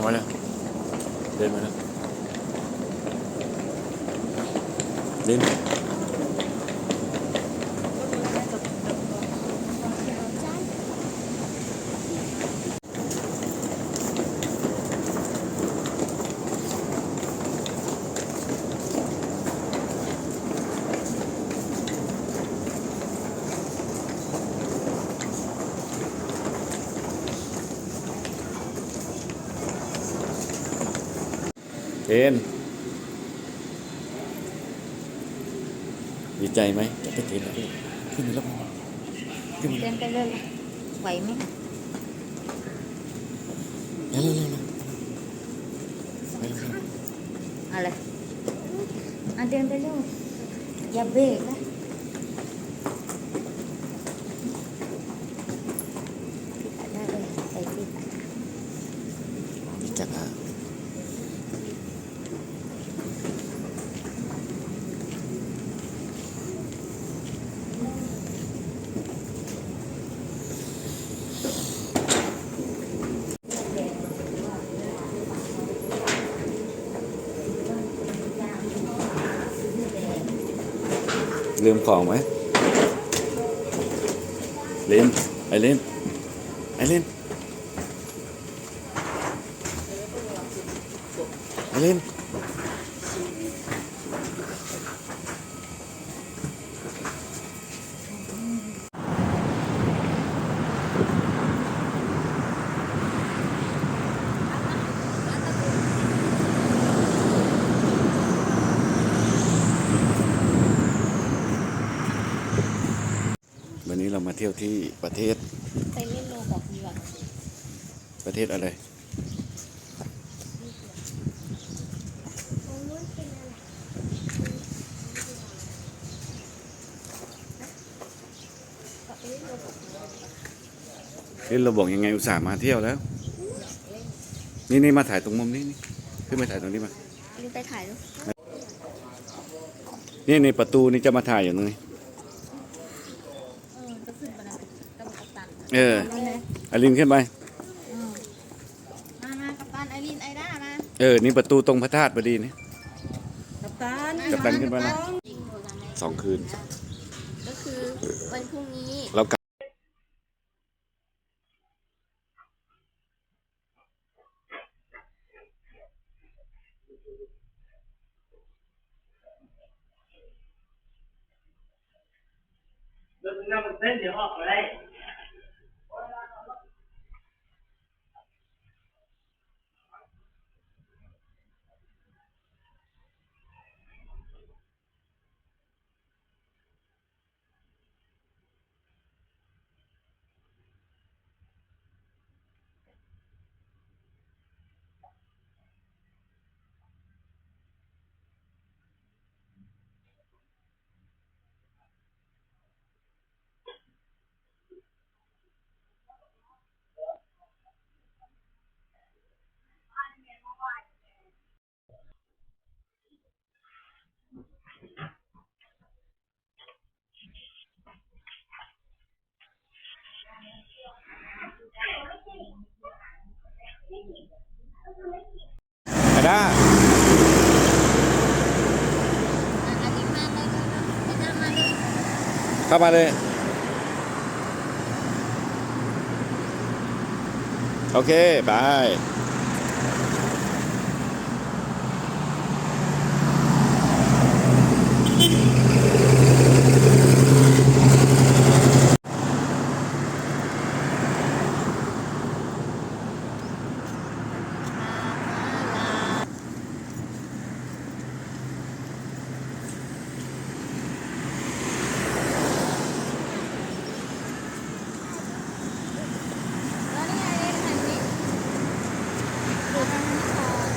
เอามาเลยเดินมาแล้วเดิน เดินดีใจไหมจะไปเดินแล้วลูกขึ้นมาแล้วขึ้นมาเดินไปเลยไหวไหมเร็วเร็วเร็วเร็วเร็วเร็วอะไรอะเดินไปเลยอย่าเบรกนะได้เลยไปที่ ดีจังอะ ลืมของไหมเล่นไอเล่นไอเล่นไอเล่นวันนี้เรามาเที่ยวที่ ประเทศ ไปเล่นโลบอกดีกว่าประเทศอะไร เล่นเราบอกยังไงอุตส่าห์มาเที่ยวแล้ว นี่นี่มาถ่ายตรงมุมนี้นี่ขึ้นมาถ่ายตรงนี้มาลิงไปถ่ายรูปนี่ในประตูนี่จะมาถ่ายอยู่ตรงนี้ เออจะขึ้นไปนะกระบอกกัปตัน เออ มาเลย อลินขึ้นไป อืมมามากัปตันไอรินไอด้ามา เออ นี่ประตูตรงพระธาตุพอดีนี่ กัปตัน กัปตันขึ้นมานะ จริงโทรกันไหม สองคืน ก็คือวันพรุ่งนี้ เรากลับ 那那么真挺好，来。 าด้าอะไอรินมาเลยไอด้เลยเข้ามาเลย โอเค บาย แล้วนี่ไอรินหันนี้ดูทางนี้ก่อน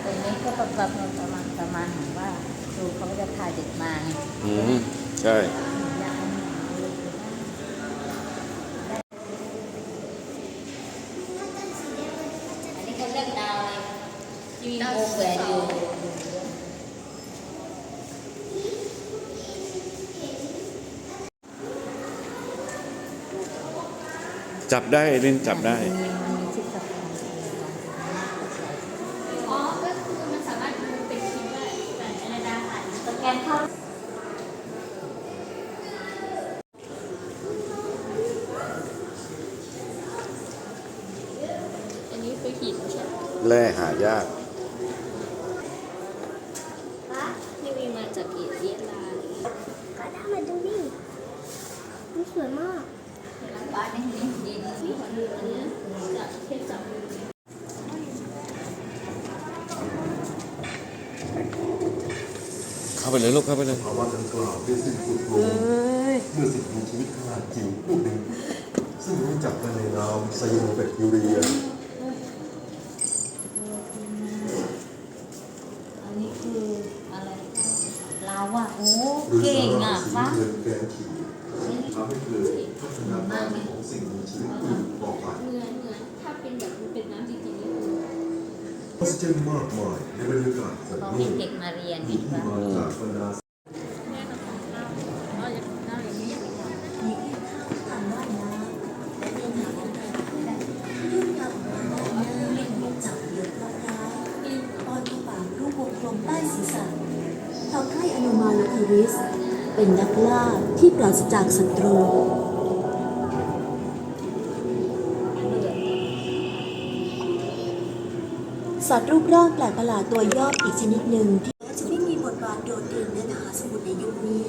แต่นี้ก็ประมาณประมาณประมาณว่า ครูเขาก็จะพาเด็กมาไง อืมใช่ อันนี้เขาเลือกดาวอะไรดาวโอแหวนอยู่ จับได้เล่นจับได้มันมีชิปสแกนอ๋อ ก็คือมันสามารถดูเป็นคลิปได้แต่ในดาวถ่ายสแกนเข้า อันนี้คือหินใช่ไหมแร่หายาก ที่มีมาจากเอเชียลา ก็ทำมาดูนี่มันสวยมาก เนี้ยจากเทพจากมือเข้าไปเลยลูกเข้าไปเลยภาวะดังกล่าวได้สิ้นสุดลงเมื่อสิ่งมีชีวิตขนาดจิ๋วพวกหนึ่งซึ่งรู้จักกันในนามไซโนแบคทีเรีย อันนี้คืออะไรลาวอะโอ้ หรือ เก่ง สา อะ ระสี ฟ้า เงินแกนขีดทำให้เกิดพัฒนาการของสิ่งมี ชีวิตอื่นต่อไปเหมือนเหมือนถ้าเป็นแบบมันเป็นน้ำจริงๆนี่คือออกซิเจนมากมายในบรรยากาศของเขาโลให้กเด็กมาเรียนมีอีกที่ว่ามาจากบรรดาแม่กับของข้าวเราจะของข้าวอย่างนี้มีแค่ข้าวทำว่ายน้ำและเดินหาของเรายื่นกับหัวหน้าเล่นจับเหยือกมะพร้าวป้อนเข้าปากรูปวงกลมใต้ศีรษะทำให้อนุมาลคิริสเป็นนักล่าที่ปราศจากศัตรู สัตว์รูปร่างแปลกประหลาดตัวยอดอีกชนิดหนึ่งที่จะไม่มีบทบาทโดดเด่นในมหาสมุทรในยุคนี้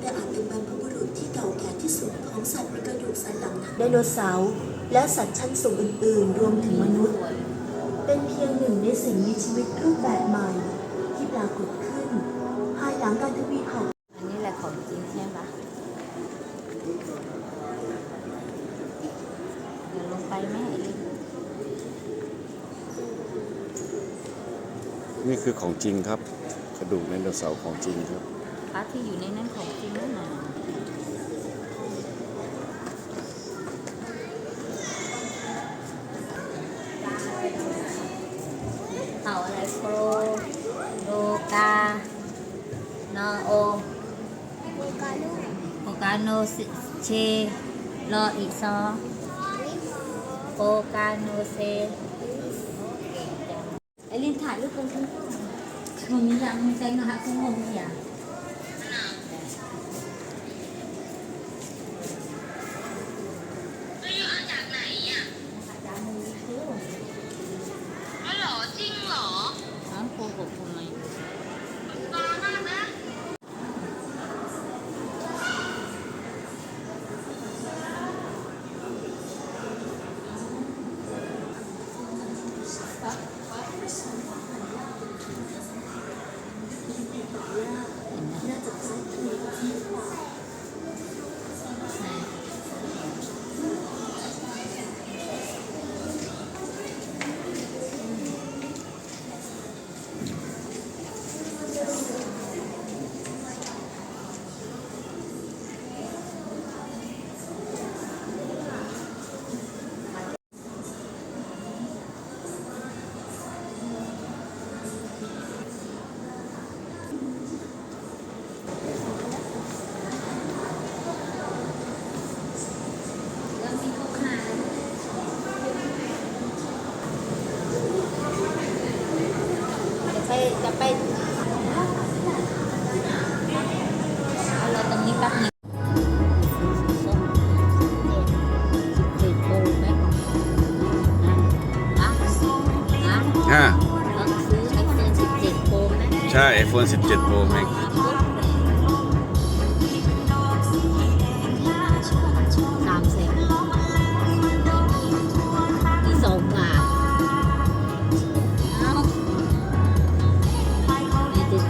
แต่อาจเป็นบรรพบุรุษที่เก่าแก่ที่สุดของสัตว์มีกระดูกสันหลังไดโนเสาร์และสัตว์ชั้นสูงอื่นๆ รวมถึงมนุษย์ เป็นเพียงหนึ่งในสิ่งมีชีวิตรูปแบบใหม่ ที่ปรากฏขึ้นภายหลังการทวีของ อันนี้แหละของจริงใช่ปะเดี๋ยวลงไปไหมไอ้ลิง นี่คือของจริงครับกระดูกไดโนเสาร์ของจริงครับพระที่อยู่ในนั้นของจริงนั่นน่ะเต่าอะไรโปรโลกานอโอโอกาโนซิเชรออีซอโอกาโนเซ ถ่ายรูปกันคุณมึงยังมึงใจนะฮะคุณงงอย่ iPhone 17 Pro Max สามแสนที่สองบาทเอ้าไม่ติด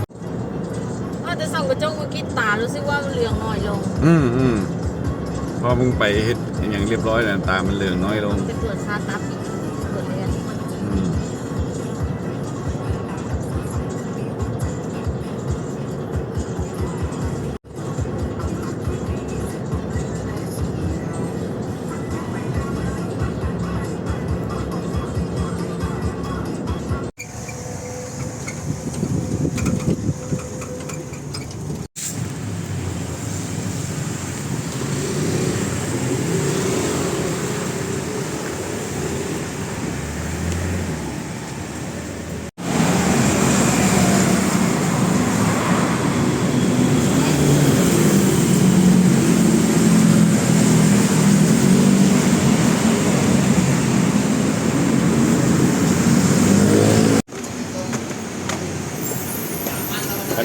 ว่าแต่ส่องกระจกเมื่อกี้ตารู้สึกว่ามันเหลืองน้อยลงอืมอืมพอมึงไปเฮ็ดอย่างเรียบร้อยแล้วตามันเหลืองน้อยลง ไปตรวจซาตับอีก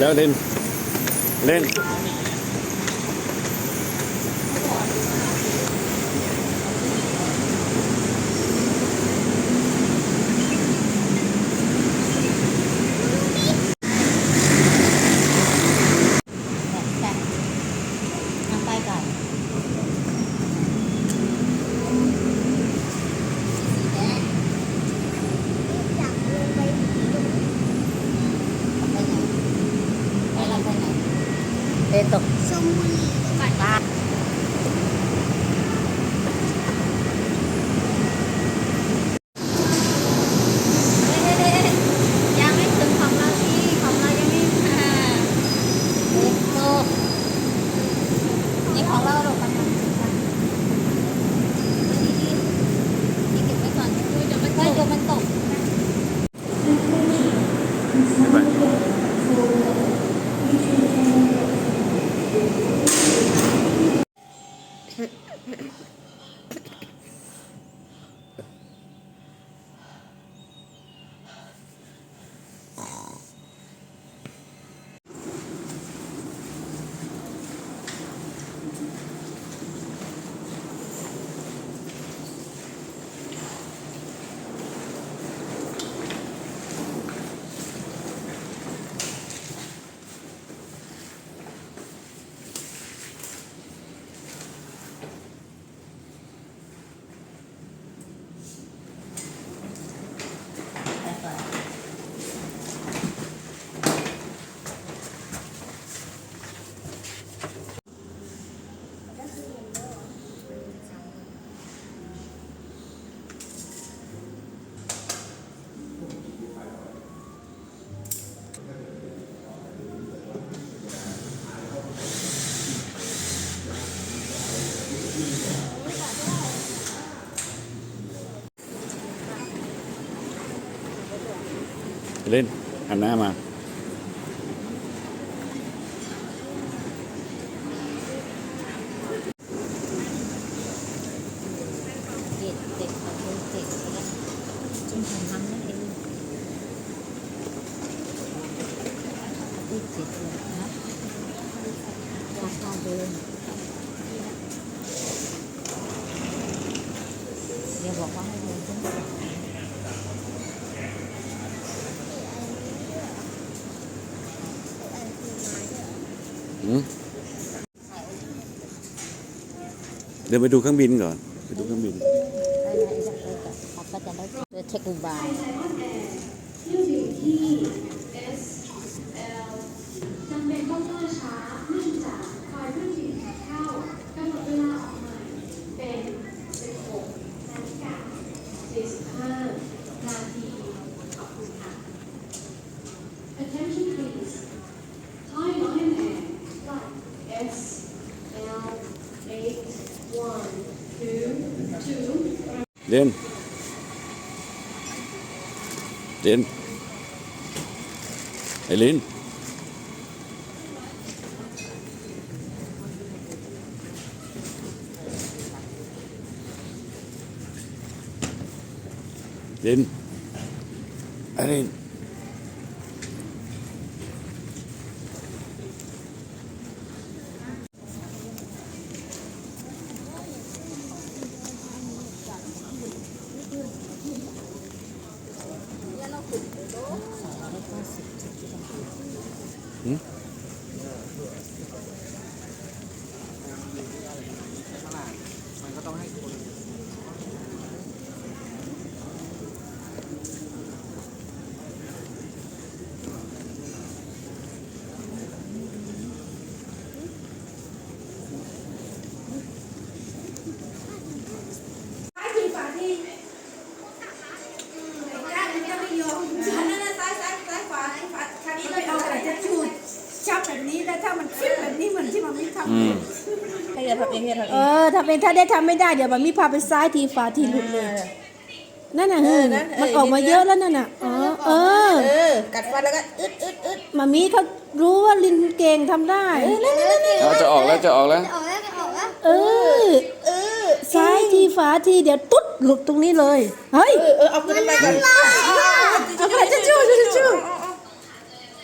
แล้วเล่น เล่น แกะน้ำไปก่อนสีแดงไปไหนไปเราไปไหน เตตกชมบุรีบ้านยังไม่ถึงของเราที่ของเรายังไม่มาเด็กโต นี่ของเราเรากำลังจะทำนี่เก็บไว้ก่อนเดี๋ยวมันตกเดี๋ยวมันตก เล่นหันหน้ามา เด็กเด็กของเด็กเนี่ยจนถึงน้ำนั่นเองที่เจ็ดเลยนะราคาเดิมเดี๋ยวบอกว่าให้เดินขึ้นไป หืม ดี๋ยวไปดูเครื่องบินก่อน ไปดูเครื่องบินได้ได้ได้ได้ครับก็จะได้เดินเช็คอุบาย เล่นเล่น ไอ้ลิน เล่นไอ้ลิน ไปเอากระดาษทิชชู่ชับแบบนี้แล้วถ้ามันฟิตแบบนี้เหมือนที่มันไม่ทำ อืม เออ ถ้าเป็นถ้าได้ทำไม่ได้เดี๋ยวมันมีพาไปซ้ายทีฝาทีหลุดเลย นั่นน่ะเฮ้ยมันออกมาเยอะแล้วนั่นน่ะอ๋อเออ เออ กัดฟันแล้วก็อึดอึดอึดมามีเขารู้ว่าลินเก่งทำได้เอาจะออกแล้วจะออกแล้ว ออกแล้วออกแล้วเออ เออซ้ายทีฝาทีเดี๋ยวตุ๊ดหลุดตรงนี้เลย เฮ้ย เออเอาไปไปกันเอากระดาษทิชชู่ทิชชู่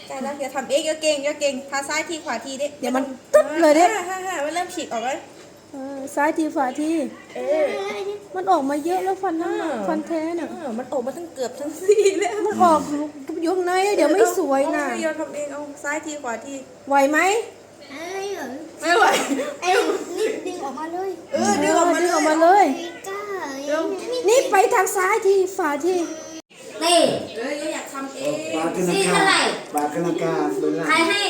ไก่แล้วอย่าทำเองอย่าเก่งอย่าเก่งพาซ้ายทีขวาทีดิเดี๋ยวมันตึ๊บเลยเด้ฮ่าฮ่ามันเริ่มฉีกออกแล้ว เออซ้ายทีฝาทีเออมันออกมาเยอะแล้วฟันนั่นน่ะอ่าฟันแท้น่ะ เออมันออกมาทั้งเกือบทั้งซี่แล้วมันออกยุงในเดี๋ยวไม่สวยน่ะเอาเอาทำเองเอาซ้ายทีขวาทีไหวไหมเอ้ยไม่ไหวเอ้ยนี่ดึงออกมาเลยเออดึงออกมาดึงออกมาเลยเลยกล้านี่ไปทางซ้ายทีฝาทีนี่เอออยากทำเองซีเท่าไหร่บาทกนาการเบลล่าใครให้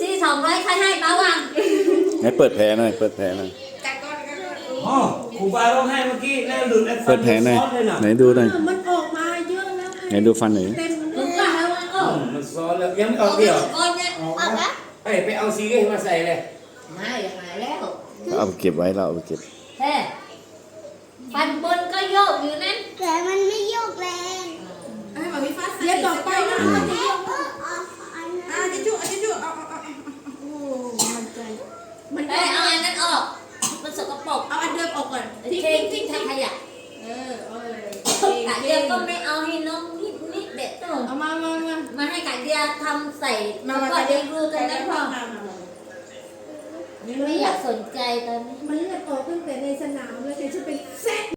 ซีสองร้อยใครให้ป้าวัง ไหนเปิดแผลหน่อยเปิดแผลหน่อยกัดก้อนกัดก้อนอ๋อครูบาร้องไห้เมื่อกี้แล้วหลุดไอ้ฟัเปิดแผลหน่อยซอสเลยน่ะไหนดูหน่อยมันออกมาเยอะแล้วไหนดูฟันหน่อยเต็มมึงว่าให้วังก็มันซ้อนแล้วยังไม่ออออกกเดียวก่อนเนี่ยออกแล้วเอ้ยไปเอาซีเรีส์มาใส่เลยไม่หายแล้วเอาไปเก็บไว้เราเอาไปเก็บแท้ฟันบนก็โยกอยู่นั้นแต่มันไม่โยกแรงให้หมามีฟาดเดี๋ยวต่อไปนะอืมอะ ออกก่อนทิ้งทิ้งทิ้งถังขยะเออเออไก่เดียก็ไม่เอาให้น้องนิดนิดเด็ดต้องเอามามามามาให้ไก่เดียทำใส่มาก็เรียนรู้กันแล้วพอไม่อยากสนใจตอนนี้มันเลือดออกตั้งแต่ในสนามเลยแต่จะเป็นแซ่บ